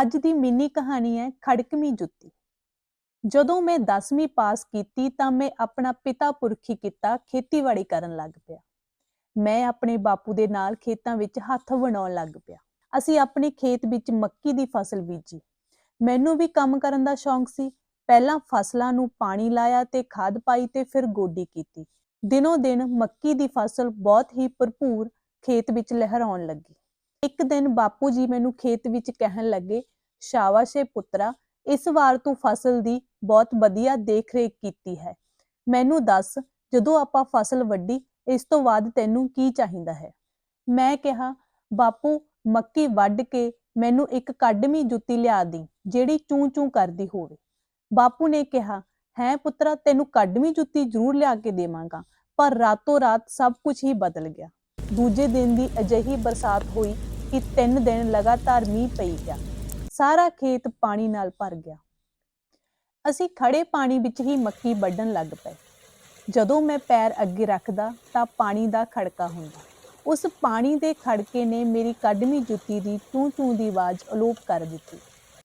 ਅੱਜ ਦੀ ਮਿੰਨੀ ਕਹਾਣੀ ਹੈ ਖੜਕਵੀਂ ਜੁੱਤੀ। ਜਦੋਂ ਮੈਂ 10ਵੀਂ ਪਾਸ ਕੀਤੀ ਤਾਂ ਮੈਂ ਆਪਣਾ ਪਿਤਾ ਪੁਰਖੀ ਕੀਤਾ ਖੇਤੀਬਾੜੀ ਕਰਨ ਲੱਗ ਪਿਆ। ਮੈਂ ਆਪਣੇ ਬਾਪੂ ਦੇ ਨਾਲ ਖੇਤਾਂ ਵਿੱਚ ਹੱਥ ਬਣਾਉਣ ਲੱਗ ਪਿਆ। ਅਸੀਂ ਆਪਣੇ ਖੇਤ ਵਿੱਚ ਮੱਕੀ ਦੀ ਫਸਲ ਬੀਜੀ। ਮੈਨੂੰ ਵੀ ਕੰਮ ਕਰਨ ਦਾ ਸ਼ੌਂਕ ਸੀ। ਪਹਿਲਾਂ ਫਸਲਾਂ ਨੂੰ ਪਾਣੀ ਲਾਇਆ ਤੇ ਖਾਦ ਪਾਈ ਤੇ ਫਿਰ ਗੋਡੀ ਕੀਤੀ। ਦਿਨੋ ਦਿਨ ਮੱਕੀ ਦੀ ਫਸਲ ਬਹੁਤ ਹੀ ਭਰਪੂਰ ਖੇਤ ਵਿੱਚ ਲਹਿਰਾਉਣ ਲੱਗੀ। ਇੱਕ ਦਿਨ ਬਾਪੂ ਜੀ ਮੈਨੂੰ ਖੇਤ ਵਿੱਚ ਕਹਿਣ ਲੱਗੇ, ਸ਼ਾਬਾਸ਼ੇ ਪੁੱਤਰਾ, ਇਸ ਵਾਰ ਤੂੰ ਫਸਲ ਦੀ ਬਹੁਤ ਵਧੀਆ ਦੇਖ ਰੇਖ ਕੀਤੀ ਹੈ। ਮੈਨੂੰ ਦੱਸ, ਜਦੋਂ ਆਪਾਂ ਫਸਲ ਵੱਢੀ, ਇਸ ਤੋਂ ਬਾਅਦ ਤੈਨੂੰ ਕੀ ਚਾਹੀਦਾ ਹੈ? ਮੈਂ ਕਿਹਾ, ਬਾਪੂ, ਮੱਕੀ ਵੱਢ ਕੇ ਮੈਨੂੰ ਇੱਕ ਕੱਢਵੀਂ ਜੁੱਤੀ ਲਿਆ ਦੀ, ਜਿਹੜੀ ਚੂੰ ਚੂੰ ਕਰਦੀ ਹੋਵੇ। ਬਾਪੂ ਨੇ ਕਿਹਾ, ਹੈ ਪੁੱਤਰਾ, ਤੈਨੂੰ ਕੱਢਵੀਂ ਜੁੱਤੀ ਜ਼ਰੂਰ ਲਿਆ ਕੇ ਦੇਵਾਂਗਾ, ਪਰ ਰਾਤੋਂ ਰਾਤ ਸਭ ਕੁਝ ਹੀ ਬਦਲ ਗਿਆ। ਦੂਜੇ ਦਿਨ ਦੀ ਅਜਿਹੀ ਬਰਸਾਤ ਹੋਈ ਕਿ ਤਿੰਨ ਦਿਨ ਲਗਾਤਾਰ ਮੀਂਹ ਪਈ ਗਿਆ। ਸਾਰਾ ਖੇਤ ਪਾਣੀ ਨਾਲ ਭਰ ਗਿਆ। ਅਸੀਂ ਖੜੇ ਪਾਣੀ ਵਿੱਚ ਹੀ ਮੱਕੀ ਵੱਢਣ ਲੱਗ ਪਏ। ਜਦੋਂ ਮੈਂ ਪੈਰ ਅੱਗੇ ਰੱਖਦਾ ਤਾਂ ਪਾਣੀ ਦਾ ਖੜਕਾ ਹੁੰਦਾ। ਉਸ ਪਾਣੀ ਦੇ ਖੜਕੇ ਨੇ ਮੇਰੀ ਕੱਢਵੀਂ ਜੁੱਤੀ ਦੀ ਚੂੰ ਚੂੰ ਦੀ ਆਵਾਜ਼ ਅਲੋਪ ਕਰ ਦਿੱਤੀ।